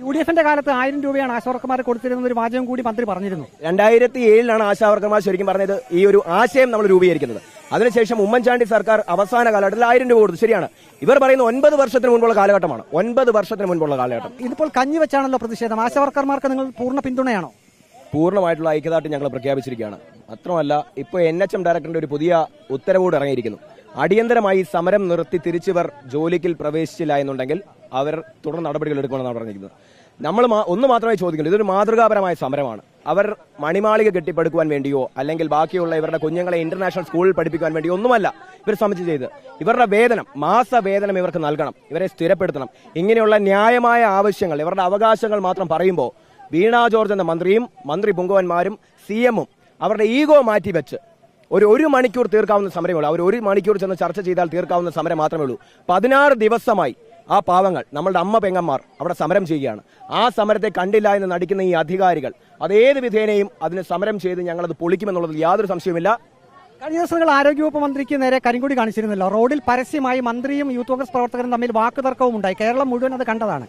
U D എഫിന്റെ കാലത്ത് ആയിരം രൂപയാണ് ആശാവർക്കന്മാരെ കൊടുത്തിരുന്ന ഒരു വാചകം കൂടി മന്ത്രി പറഞ്ഞിരുന്നു. രണ്ടായിരത്തി ഏഴിലാണ് ആശാവർക്കർമാർ ശരിക്കും പറഞ്ഞത് ഈ ഒരു ആശയം നമ്മൾ രൂപീകരിക്കുന്നത്. അതിനുശേഷം ഉമ്മൻചാണ്ടി സർക്കാർ അവസാന കാലഘട്ടത്തിൽ ആയിരം രൂപ കൊടുത്തു. ശരിയാണ്. ഇവർ പറയുന്ന ഒൻപത് വർഷത്തിന് മുൻപുള്ള കാലഘട്ടമാണ്. ഒൻപത് വർഷത്തിന് മുൻപുള്ള കാലഘട്ടം. ഇതിപ്പോൾ കഞ്ഞി വെച്ചാണല്ലോ പ്രതിഷേധം. ആശാവർക്കർമാർക്ക് നിങ്ങൾ പൂർണ പിന്തുണയാണോ? പൂർണമായിട്ടുള്ള ഐക്യദാർഢ്യം ഞങ്ങൾ പ്രഖ്യാപിച്ചിരിക്കുകയാണ്. മാത്രമല്ല ഇപ്പോൾ എൻ എച്ച് എം ഡയറക്ടറിന്റെ ഒരു പുതിയ ഉത്തരവോട് ഇറങ്ങിയിരിക്കുന്നു. അടിയന്തരമായി സമരം നിർത്തി തിരിച്ചിവർ ജോലിക്കിൽ പ്രവേശിച്ചില്ല എന്നുണ്ടെങ്കിൽ അവർ തുടർ നടപടികൾ എടുക്കണമെന്നാണ് പറഞ്ഞിരിക്കുന്നത്. നമ്മൾ ഒന്ന് മാത്രമേ ചോദിക്കുള്ളൂ ഇതൊരു മാതൃകാപരമായ സമരമാണ്. അവർ മണിമാളിക കെട്ടിപ്പടുക്കുവാൻ വേണ്ടിയോ അല്ലെങ്കിൽ ബാക്കിയുള്ള ഇവരുടെ കുഞ്ഞുങ്ങളെ ഇന്റർനാഷണൽ സ്കൂളിൽ പഠിപ്പിക്കാൻ വേണ്ടിയോ ഒന്നുമല്ല ഇവർ ശ്രമിച്ചു ചെയ്ത്. ഇവരുടെ വേതനം മാസ വേതനം ഇവർക്ക് നൽകണം. ഇവരെ സ്ഥിരപ്പെടുത്തണം. ഇങ്ങനെയുള്ള ന്യായമായ ആവശ്യങ്ങൾ ഇവരുടെ അവകാശങ്ങൾ മാത്രം പറയുമ്പോൾ വീണാ ജോർജ് എന്ന മന്ത്രിയും മന്ത്രി പുങ്കവന്മാരും സി എമ്മും അവരുടെ ഈഗോ മാറ്റി വെച്ച് ഒരു ഒരു മണിക്കൂർ തീർക്കാവുന്ന സമരമേ ഉള്ളൂ. അവർ ഒരു മണിക്കൂർ ചെന്ന് ചർച്ച ചെയ്താൽ തീർക്കാവുന്ന സമരം മാത്രമേ ഉള്ളൂ. പതിനാറ് ദിവസമായി ആ പാവങ്ങൾ നമ്മളുടെ അമ്മ പെങ്ങന്മാർ അവിടെ സമരം ചെയ്യുകയാണ്. ആ സമരത്തെ കണ്ടില്ല എന്ന് നടിക്കുന്ന ഈ അധികാരികൾ അതേത് വിധേനയും അതിന് സമരം ചെയ്ത് ഞങ്ങളത് പൊളിക്കുമെന്നുള്ളതിൽ യാതൊരു സംശയവുമില്ല. കഴിഞ്ഞ ദിവസങ്ങൾ ആരോഗ്യവകുപ്പ് മന്ത്രിക്ക് നേരെ കരിങ്കുടി കാണിച്ചിരുന്നല്ലോ. റോഡിൽ പരസ്യമായി മന്ത്രിയും യൂത്ത് കോൺഗ്രസ് പ്രവർത്തകരും തമ്മിൽ വാക്കുതർക്കവും ഉണ്ടായി. കേരളം മുഴുവൻ അത് കണ്ടതാണ്.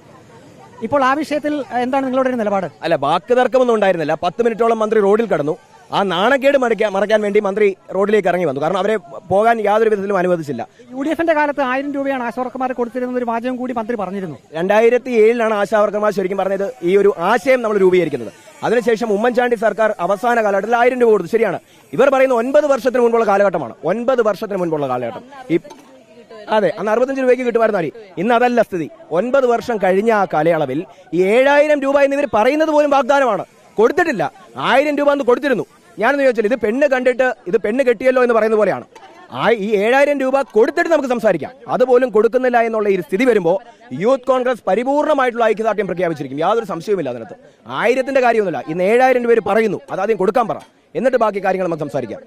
ഇപ്പോൾ ആ വിഷയത്തിൽ എന്താണ് നിങ്ങളുടെ ഒരു നിലപാട്? അല്ല വാക്കുതർക്കമൊന്നും ഉണ്ടായിരുന്നില്ല. പത്ത് മിനിറ്റോളം മന്ത്രി റോഡിൽ കടന്നു. ആ നാണക്കേട് മറയ്ക്കാൻ മറയ്ക്കാൻ വേണ്ടി മന്ത്രി റോഡിലേക്ക് ഇറങ്ങി വന്നു. കാരണം അവരെ പോകാൻ യാതൊരു വിധത്തിലും അനുവദിച്ചില്ല. യു ഡി എഫിന്റെ കാലത്ത് ആയിരം രൂപയാണ് ആശാവർക്കന്മാരെ കൊടുത്തിരുന്ന ഒരു വാചകം കൂടി മന്ത്രി പറഞ്ഞിരുന്നു. രണ്ടായിരത്തി ഏഴിലാണ് ആശാവർക്കർമാർ ശരിക്കും പറഞ്ഞത് ഈ ഒരു ആശയം നമ്മൾ രൂപീകരിക്കുന്നത്. അതിനുശേഷം ഉമ്മൻചാണ്ടി സർക്കാർ അവസാന കാലഘട്ടത്തിൽ ആയിരം രൂപ കൊടുത്തു. ശരിയാണ്. ഇവർ പറയുന്ന ഒൻപത് വർഷത്തിന് മുൻപുള്ള കാലഘട്ടമാണ്. ഒൻപത് വർഷത്തിന് മുൻപുള്ള കാലഘട്ടം. ഈ അതെ അന്ന് അറുപത്തഞ്ച് രൂപയ്ക്ക് കിട്ടുമായിരുന്നു അരി ഇന്ന് അതല്ല സ്ഥിതി. ഒൻപത് വർഷം കഴിഞ്ഞ ആ കാലയളവിൽ ഈ ഏഴായിരം രൂപ എന്നിവർ പറയുന്നത് പോലും വാഗ്ദാനമാണ്. കൊടുത്തിട്ടില്ല. ആയിരം രൂപ അന്ന് കൊടുത്തിരുന്നു. ഞാനെന്ന് ചോദിച്ചാൽ ഇത് പെണ്ണ് കണ്ടിട്ട് ഇത് പെണ്ണ് കെട്ടിയല്ലോ എന്ന് പറയുന്ന പോലെയാണ്. ആ ഈ ഏഴായിരം രൂപ കൊടുത്തിട്ട് നമുക്ക് സംസാരിക്കാം. അതുപോലും കൊടുക്കുന്നില്ല എന്നുള്ള ഈ സ്ഥിതി വരുമ്പോൾ യൂത്ത് കോൺഗ്രസ് പരിപൂർണമായിട്ടുള്ള ഐക്യദാർഢ്യം പ്രഖ്യാപിച്ചിരിക്കും. യാതൊരു സംശയവുമില്ല അതിനകത്ത്. ആയിരത്തിന്റെ കാര്യമൊന്നുമില്ല. ഇന്ന് ഏഴായിരം രൂപ പറയുന്നു. അതാദ്യം കൊടുക്കാൻ പറ. എന്നിട്ട് ബാക്കി കാര്യങ്ങൾ നമുക്ക് സംസാരിക്കാം.